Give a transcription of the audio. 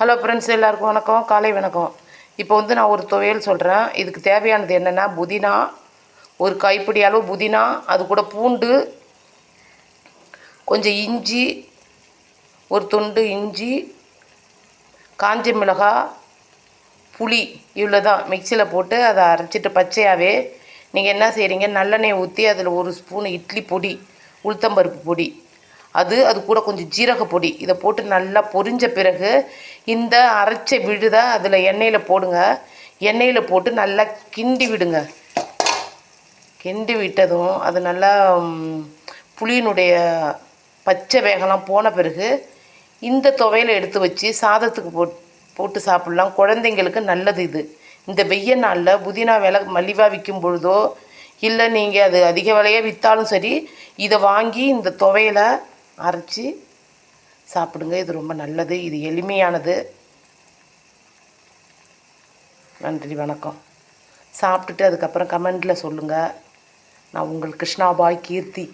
Hello friends எல்லாருக்கும் வணக்கம். காலை வணக்கம். இப்போ வந்து நான் ஒரு துவையல் சொல்கிறேன் இதுக்கு தேவையானது என்னென்னா புதினா ஒரு கைப்பிடி அளவு புதினா அது கூட பூண்டு கொஞ்சம் இஞ்சி ஒரு துண்டு இஞ்சி காஞ்ச மிளகாய் புளி இவ்வளோ தான் மிக்சியில் போட்டு அதை அரைச்சிட்டு பச்சையாகவே நீங்கள் என்ன செய்கிறீங்க நல்லெண்ணெய் ஊற்றி அதில் ஒரு ஸ்பூன் இட்லி பொடி உளுத்தம்பருப்பு பொடி அது அது கூட கொஞ்சம் ஜீரக பொடி. இதை போட்டு நல்லா பொரிஞ்ச பிறகு இந்த அரைச்ச விழுதை அதில் எண்ணெயில் போடுங்க. எண்ணெயில் போட்டு நல்லா கிண்டி விடுங்க. கிண்டி விட்டதும் அது நல்லா புளியினுடைய பச்சை வேகலாம் போன பிறகு இந்த துவையில எடுத்து வச்சு சாதத்துக்கு போட் போட்டு சாப்பிட்லாம். குழந்தைங்களுக்கு நல்லது இது. இந்த வெய்ய நாளில் புதினா விலை மலிவாக விற்கும் பொழுதோ இல்லை நீங்கள் அது அதிக விலையாக விற்றாலும் சரி இதை வாங்கி இந்த துவையில அரைச்சி சாப்பிடுங்க. இது ரொம்ப நல்லது. இது எளிமையானது. நன்றி வணக்கம். சாப்பிட்டுட்டு அதுக்கப்புறம் கமெண்டில் சொல்லுங்கள் நான் உங்கள் கிருஷ்ணாபாய் கீர்த்தி.